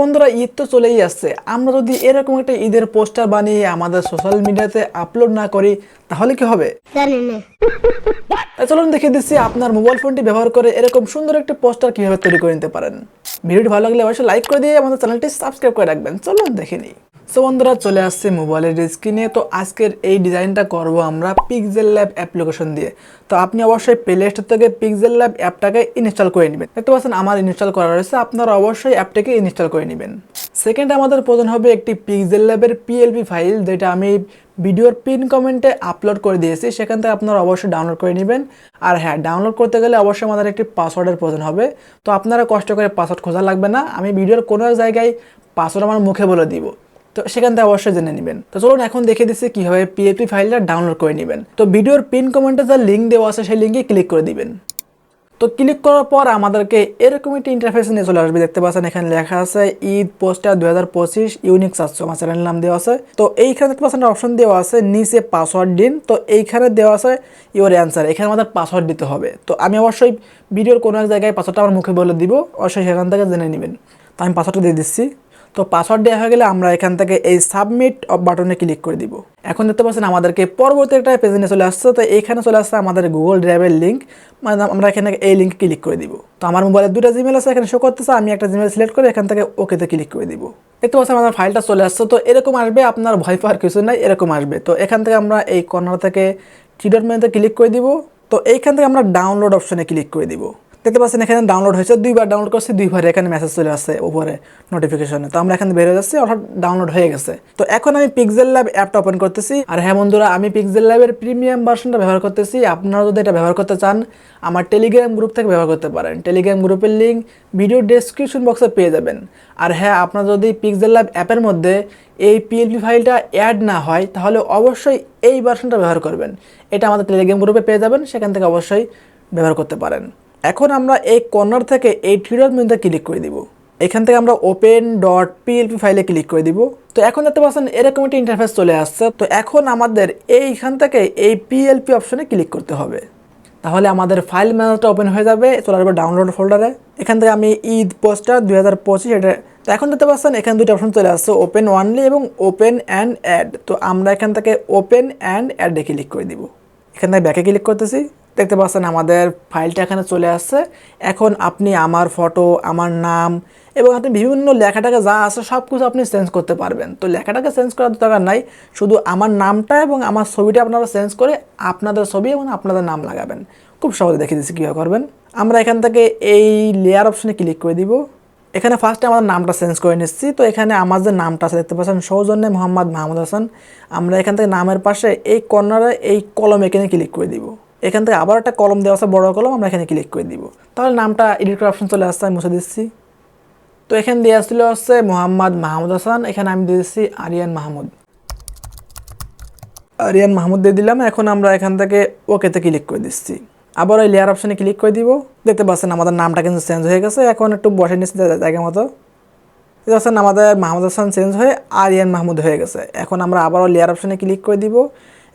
বন্ধুরা ঈদ তো চলেই আসছে। আমরা যদি এরকম একটা ঈদের পোস্টার বানিয়ে আমাদের সোশ্যাল মিডিয়াতে আপলোড না করি তাহলে কি হবে? চলুন দেখে দিচ্ছি আপনার মোবাইল ফোনটি ব্যবহার করে এরকম সুন্দর একটি পোস্টার কীভাবে তৈরি করে নিতে পারেন। ভিডিওটি ভালো লাগলে অবশ্যই লাইক করে দিয়ে আমাদের চ্যানেলটি সাবস্ক্রাইব করে রাখবেন। চলুন দেখে নিই। সো বন্ধুরা, চলে আসছে মোবাইলের স্ক্রিনে তো আজকের এই ডিজাইনটা করব আমরা পিক্সেল ল্যাব অ্যাপ্লিকেশন দিয়ে। তো আপনি অবশ্যই প্লে স্টোর থেকে পিক্সেল ল্যাব অ্যাপটাকে ইনস্টল করে নেবেন। দেখতে পাচ্ছেন, আমার ইনস্টল করা রয়েছে। আপনারা অবশ্যই অ্যাপটাকে ইনস্টল করে নেবেন। সেকেন্ড আমাদের প্রয়োজন হবে একটি পিক্সেল ল্যাবের পিএলপি ফাইল যেটা আমি ভিডিওর পিন কমেন্টে আপলোড করে দিয়েছি। সেখান থেকে আপনারা অবশ্যই ডাউনলোড করে নেবেন। আর হ্যাঁ ডাউনলোড করতে গেলে অবশ্যই আমাদের একটি পাসওয়ার্ডের প্রয়োজন হবে। তো আপনারা কষ্ট করে পাসওয়ার্ড খোঁজা লাগবে না। আমি ভিডিওর কোনো জায়গায় পাসওয়ার্ড আমার মুখে বলে দিব। তো সেখান থেকে অবশ্যই জেনে নেবেন। তো চলুন এখন দেখে দিচ্ছি কীভাবে পিএপি ফাইলটা ডাউনলোড করে নেবেন। তো ভিডিওর পিন কমেন্টে যা লিঙ্ক দেওয়া আছে সেই লিঙ্কে ক্লিক করে দিবেন। তো ক্লিক করার পর আমাদেরকে এরকম একটি ইন্টারফেস নিয়ে চলে আসবে। দেখতে পাচ্ছেন এখানে লেখা আছে ঈদ পোস্টার দুই হাজার পঁচিশ, ইউনিক চারশো আমার চ্যানেল নাম দেওয়া আছে। তো এইখানে দেখতে পাচ্ছেন অপশন দেওয়া আছে নিচে পাসওয়ার্ড দিন। তো এইখানে দেওয়া আছে ইওর অ্যান্সার এখানে আমাদের পাসওয়ার্ড দিতে হবে। তো আমি অবশ্যই ভিডিওর কোনো এক জায়গায় পাসওয়ার্ডটা আমার মুখে বলে দিব। অবশ্যই সেখান থেকে জেনে নেবেন। তো আমি পাসওয়ার্ডটা দিয়ে দিচ্ছি। তো পাসওয়ার্ড দেওয়া হয়ে গেলে আমরা এখান থেকে এই সাবমিট বাটনে ক্লিক করে দিব। এখন দেখতে পাচ্ছেন আমাদেরকে পরবর্তী একটা পেজে চলে আসছে। তো এইখানে চলে আসছে আমাদের গুগল ড্রাইভের লিঙ্ক মানে আমরা এখানে এই লিঙ্ক ক্লিক করে দিব। তো আমার মোবাইলে দুটো জিমেল আছে, এখানে শো করতেছে, আমি একটা জিমেল সিলেক্ট করে এখান থেকে ওকেতে ক্লিক করে দিব। দেখতে পাচ্ছেন আমাদের ফাইলটা চলে আসছে। তো এরকম আসবে, আপনার ভয় পাওয়ার কিছু নাই, এরকম আসবে। তো এখান থেকে আমরা এই কর্নার থেকে থ্রি ডট মেনুতে ক্লিক করে দিব। তো এইখান থেকে আমরা ডাউনলোড অপশনে ক্লিক করে দিব। দেখতে পাচ্ছেন এখানে ডাউনলোড হয়েছে, দুইবার ডাউনলোড করছি, দুইবার এখানে মেসেজ চলে আসছে উপরে নোটিফিকেশনে তো আমরা এখানে বের যাচ্ছি, অর্থাৎ ডাউনলোড হয়ে গেছে। তো এখন আমি পিক্সেল ল্যাব অ্যাপটা ওপেন করতেছি। আর হ্যাঁ বন্ধুরা, আমি পিক্সেল ল্যাবের প্রিমিয়াম ভার্সনটা ব্যবহার করতেছি। আপনারা যদি এটা ব্যবহার করতে চান, আমার টেলিগ্রাম গ্রুপ থেকে ব্যবহার করতে পারেন। টেলিগ্রাম গ্রুপের লিঙ্ক ভিডিও ডেসক্রিপশন বক্সে পেয়ে যাবেন। আর হ্যাঁ আপনার যদি পিক্সেল ল্যাব অ্যাপের মধ্যে এই পিএলপি ফাইলটা অ্যাড না হয়, তাহলে অবশ্যই এই ভার্সনটা ব্যবহার করবেন। এটা আমাদের টেলিগ্রাম গ্রুপে পেয়ে যাবেন, সেখান থেকে অবশ্যই ব্যবহার করতে পারেন। এখন আমরা এই কর্নার থেকে এই থ্রি ডট মেনুতে ক্লিক করে দিব। এখান থেকে আমরা ওপেন ডট পিএলপি ফাইলে ক্লিক করে দিব। তো এখন দেখতে পাচ্ছেন, এরকম একটা ইন্টারফেস চলে আসছে। তো এখন আমাদের এইখান থেকে এই পিএলপি অপশনে ক্লিক করতে হবে। তাহলে আমাদের ফাইল ম্যানেজারটা ওপেন হয়ে যাবে। চলে আসবে ডাউনলোড ফোল্ডারে এখান থেকে আমি ঈদ পোস্টার দুই হাজার পঁচিশ এটা তো এখন দেখতে পাচ্ছেন, এখানে দুটো অপশন চলে আসছে ওপেন ওয়ানলি এবং ওপেন অ্যান্ড অ্যাড তো আমরা এখান থেকে ওপেন অ্যান্ড অ্যাডে ক্লিক করে দিব। এখান থেকে ব্যাকে ক্লিক করতেছি। দেখতে পাচ্ছেন আমাদের ফাইলটা এখানে চলে আসছে। এখন আপনি আমার ফটো আমার নাম এবং আপনি বিভিন্ন লেখাটাকে যা আছে সব কিছু আপনি চেঞ্জ করতে পারবেন। তো লেখাটাকে চেঞ্জ করার দরকার নাই, শুধু আমার নামটা এবং আমার ছবিটা আপনারা চেঞ্জ করে আপনাদের ছবি এবং আপনাদের নাম লাগাবেন। খুব সহজে দেখিয়ে দিচ্ছি কীভাবে করবেন। আমরা এখান থেকে এই লেয়ার অপশনে ক্লিক করে দিব। এখানে ফার্স্টে আমাদের নামটা চেঞ্জ করে নিচ্ছি। তো এখানে আমার যে নামটা আছে, দেখতে পাচ্ছেন সৌজন্যে মোহাম্মদ মাহমুদ হাসান। আমরা এখান থেকে নামের পাশে এই কর্নারে এই কলম এখানে ক্লিক করে দিব। এখান থেকে আবার একটা কলম দেওয়া আছে, বড় কলম, আমরা এখানে ক্লিক করে দিব। তাহলে নামটা এডিট করার অপশন চলে আসছে, আমি মুছে দিচ্ছি। তো এখানে দেওয়া ছিল হচ্ছে মোহাম্মদ মাহমুদ হাসান, এখানে আমি দিয়ে দিচ্ছি আরিয়ান মাহমুদ। আরিয়ান মাহমুদ দিয়ে দিলাম, এখন আমরা এখান থেকে ওকেতে ক্লিক করে দিচ্ছি। আবার ওই লেয়ার অপশনে ক্লিক করে দিব। দেখতে পাচ্ছেন আমাদের নামটা কিন্তু চেঞ্জ হয়ে গেছে, এখন একটু বসে নিচ্ছি জায়গা মতো। দেখতে আমাদের মাহমুদ হাসান চেঞ্জ হয়ে আরিয়ান মাহমুদ হয়ে গেছে। এখন আমরা আবারও লেয়ার অপশনে ক্লিক করে দিব।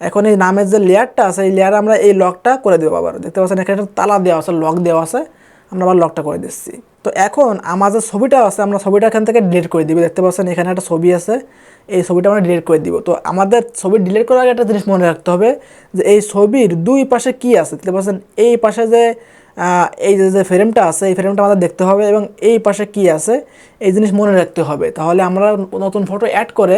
এখন এই নামের যে লেয়ারটা আছে, এই লেয়ার আমরা এই লকটা করে দেবো আবার। দেখতে পাচ্ছেন, এখানে একটা তালা দেওয়া আছে, লক দেওয়া আছে। আমরা আবার লকটা করে দিচ্ছি। তো এখন আমার যে ছবিটা আছে, আমরা ছবিটা এখান থেকে ডিলিট করে দিব। দেখতে পাচ্ছেন, এখানে একটা ছবি আছে, এই ছবিটা আমরা ডিলিট করে দিব। তো আমাদের ছবি ডিলিট করার আগে একটা জিনিস মনে রাখতে হবে, যে এই ছবির দুই পাশে কি আছে? দেখতে পাচ্ছেন, এই পাশে যে এই যে ফ্রেমটা আছে, এই ফ্রেমটা আমাদের দেখতে হবে এবং এই পাশে কি আছে, এই জিনিস মনে রাখতে হবে। তাহলে আমরা নতুন ফটো অ্যাড করে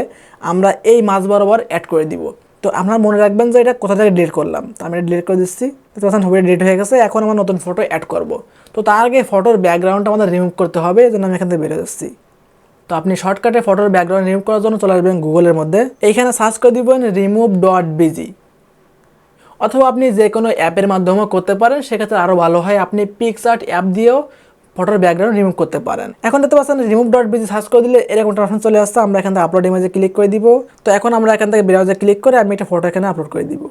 আমরা এই মাঝ বরাবর অ্যাড করে দিব। তো আপনারা মনে রাখবেন যে এটা কোথা থেকে ডিলিট করলাম। তো আমি এটা ডিলিট করে দিচ্ছি। দেখতে পাচ্ছেন ছবিটা ডিলিট হয়ে গেছে। এখন আমরা নতুন ফটো অ্যাড করব। তো তার আগে ফটোর ব্যাকগ্রাউন্ডটা আমাদের রিমুভ করতে হবে জন্য আমি এখান থেকে বেরো যাচ্ছি। তো আপনি শর্টকাটে ফটোর ব্যাকগ্রাউন্ড রিমুভ করার জন্য চলে আসবেন গুগলের মধ্যে। এইখানে সার্চ করে দিবেন রিমুভ ডট বিজি অথবা আপনি যে কোনো অ্যাপের মাধ্যমেও করতে পারেন, সেক্ষেত্রে আরও ভালো হয়। আপনি পিকসার্ট অ্যাপ দিয়েও ফটোর ব্যাকগ্রাউন্ড রিমুভ করতে পারেন। এখন দেখতে পাচ্ছেন রিমুভ ডট বিজি সার্চ করে দিলে এরকম একটা অপশন চলে আসছে, আমরা এখান থেকে আপলোড ইমেজে ক্লিক করে দিব। তো এখন আমরা এখান থেকে ব্রাউজে ক্লিক করে আমি একটা ফটো এখানে আপলোড করে দিব।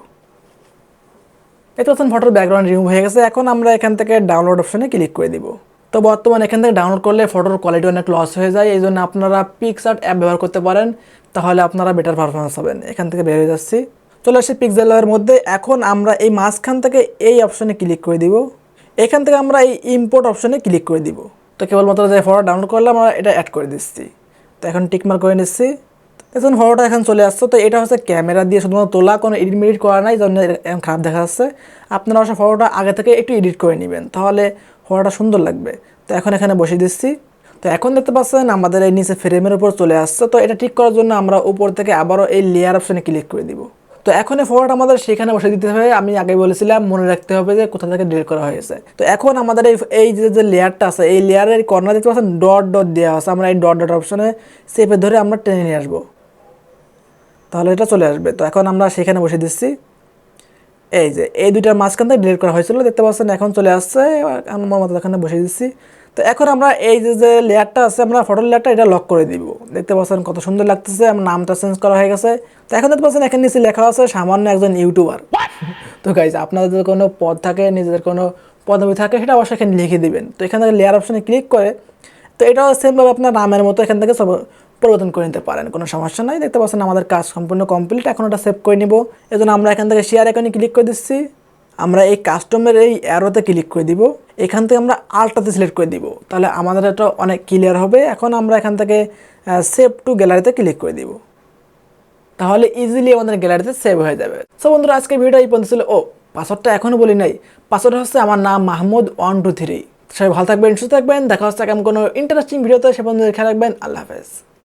দেখতে পাচ্ছেন ফটোর ব্যাকগ্রাউন্ড রিমুভ হয়ে গেছে, এখন আমরা এখান থেকে ডাউনলোড অপশনে ক্লিক করে দিব। তো বর্তমানে এখান থেকে ডাউনলোড করলে ফটোর কোয়ালিটি অনেক লস হয়ে যায়, এই জন্য আপনারা পিকসার্ট অ্যাপ ব্যবহার করতে পারেন, তাহলে আপনারা বেটার পারফরমেন্স হবেন এখান থেকে বেরিয়ে যাচ্ছি। চলে আসি পিক্সেলের মধ্যে, এখন আমরা এই মাঝখান থেকে এই অপশনে ক্লিক করে দিব। এখান থেকে আমরা এই ইম্পোর্ট অপশনে ক্লিক করে দিব। তো কেবলমাত্র যে ফটোটা ডাউনলোড করলাম, আমরা এটা অ্যাড করে দিচ্ছি। তো এখন টিকমার করে নিচ্ছি। এখন ফটোটা এখন চলে আসছে। তো এটা হচ্ছে ক্যামেরা দিয়ে শুধুমাত্র তোলা, কোনো এডিট মেডিট করা নাই জন্য এখন খারাপ দেখা যাচ্ছে। আপনারা অবশ্য ফটোটা আগে থেকে একটু এডিট করে নেবেন, তাহলে ফটোটা সুন্দর লাগবে। তো এখন এখানে বসিয়ে দিচ্ছি। তো এখন দেখতে পাচ্ছেন, আমাদের এই নিচে ফ্রেমের উপর চলে আসছে। তো এটা ঠিক করার জন্য আমরা উপর থেকে আবারও এই লেয়ার অপশানে ক্লিক করে দিব। তো এখন এই ফটোটা আমাদের সেখানে বসে দিতে হবে। আমি আগে বলেছিলাম, মনে রাখতে হবে যে কোথা থেকে ডিলিট করা হয়েছে। তো এখন আমাদের এই এই যে যে লেয়ারটা আছে, এই লেয়ারের কর্নার দেখতে পাচ্ছেন ডট ডট দেওয়া আছে। আমরা এই ডট ডট অপশনে চেপে ধরে আমরা টেনে নিয়ে আসব। তাহলে এটা চলে আসবে। তো এখন আমরা সেখানে বসে দিচ্ছি। এই যে, এই দুইটার মাঝখান থেকে ডিলিট করা হয়েছিল, দেখতে পাচ্ছেন এখন চলে আসছে। আমার মতো এখানে বসে দিচ্ছি। তো এখন আমরা এই যে যে লেয়ারটা আছে, আমরা ফটোর লেয়ারটা এটা লক করে দিব। দেখতে পাচ্ছেন কত সুন্দর লাগতেছে, আমার নামটা চেঞ্জ করা হয়ে গেছে। তো এখন দেখতে পাচ্ছেন এখানে নিচে লেখা আছে, সামান্য একজন ইউটিউবার তো গাইজ আপনাদের কোনো পদ থাকে, নিজেদের কোনো পদবি থাকে, সেটা অবশ্যই এখানে লিখে দিবেন। তো এখান থেকে লেয়ার অপশনে ক্লিক করে, তো এটাও সেমভাবে আপনার নামের মতো এখান থেকে সব পরিবর্তন করে নিতে পারেন, কোনো সমস্যা নাই। দেখতে পাচ্ছেন আমাদের কাজ সম্পূর্ণ কমপ্লিট এখন ওটা সেভ করে নিব। এজন্য আমরা এখান থেকে শেয়ার এখানে ক্লিক করে দিচ্ছি। আমরা এই কাস্টমের এই অ্যারোতে ক্লিক করে দিব। এখান থেকে আমরা আলটাতে সিলেক্ট করে দিব। তাহলে আমাদের এটা অনেক ক্লিয়ার হবে। এখন আমরা এখান থেকে সেভ টু গ্যালারিতে ক্লিক করে দিব। তাহলে ইজিলি আমাদের গ্যালারিতে সেভ হয়ে যাবে। সো বন্ধুরা, আজকের ভিডিও এই পর্যন্ত ছিল। ও পাসওয়ার্ডটা এখনও বলি নাই। পাসওয়ার্ড হচ্ছে আমার নাম মাহমুদ ওয়ান টু থ্রি সবাই ভালো থাকবেন, সুস্থ থাকবেন। দেখা হচ্ছে কেমন কোনো ইন্টারেস্টিং ভিডিওতে সে বন্ধু খেয়াল রাখবেন। আল্লাহ হাফেজ।